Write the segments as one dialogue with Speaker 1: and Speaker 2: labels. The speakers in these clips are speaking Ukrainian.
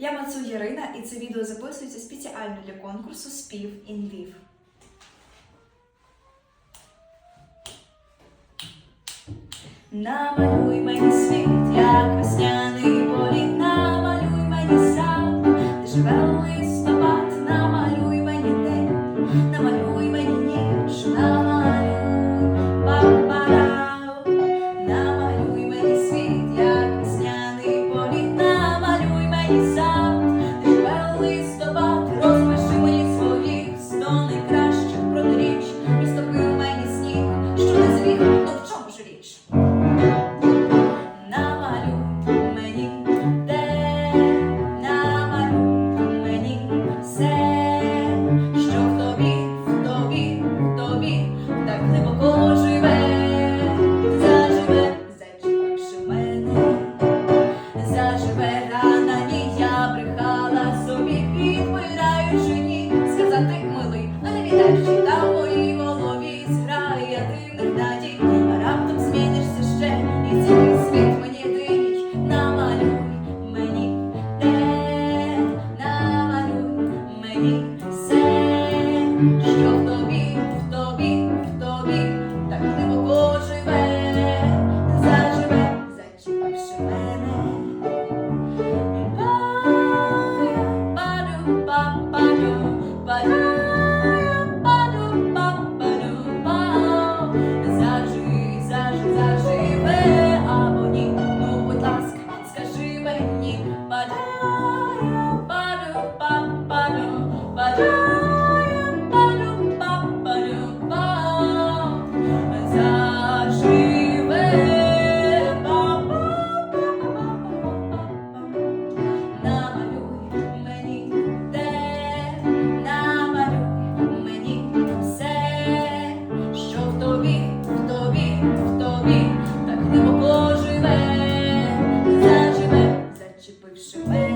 Speaker 1: Я Мацу Ярина і це відео записується спеціально для конкурсу Спів ін Львів. Намалюй мені світ, як весня. jurídico. So.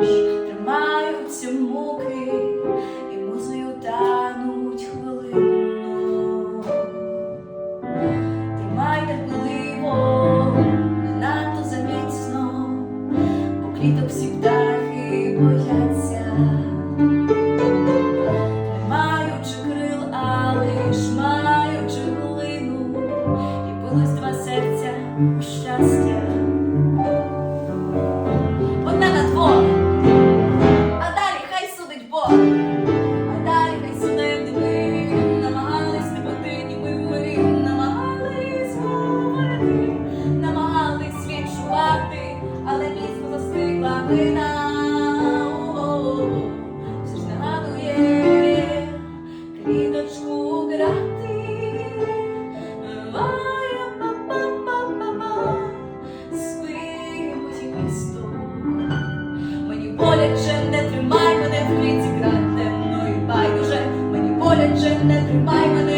Speaker 1: ніж тримаються муки і музею тануть хвилину, тримайте терпеливо, не надто заміцно, бо кліток всі птахи бояться, не маючи крил, а лиш маючи хвилину, і були два серця щастя. слабина, грати, лая листу мені боляче не тримай мене в клітці кратне, і байдуже, мені боляче не тримай мене.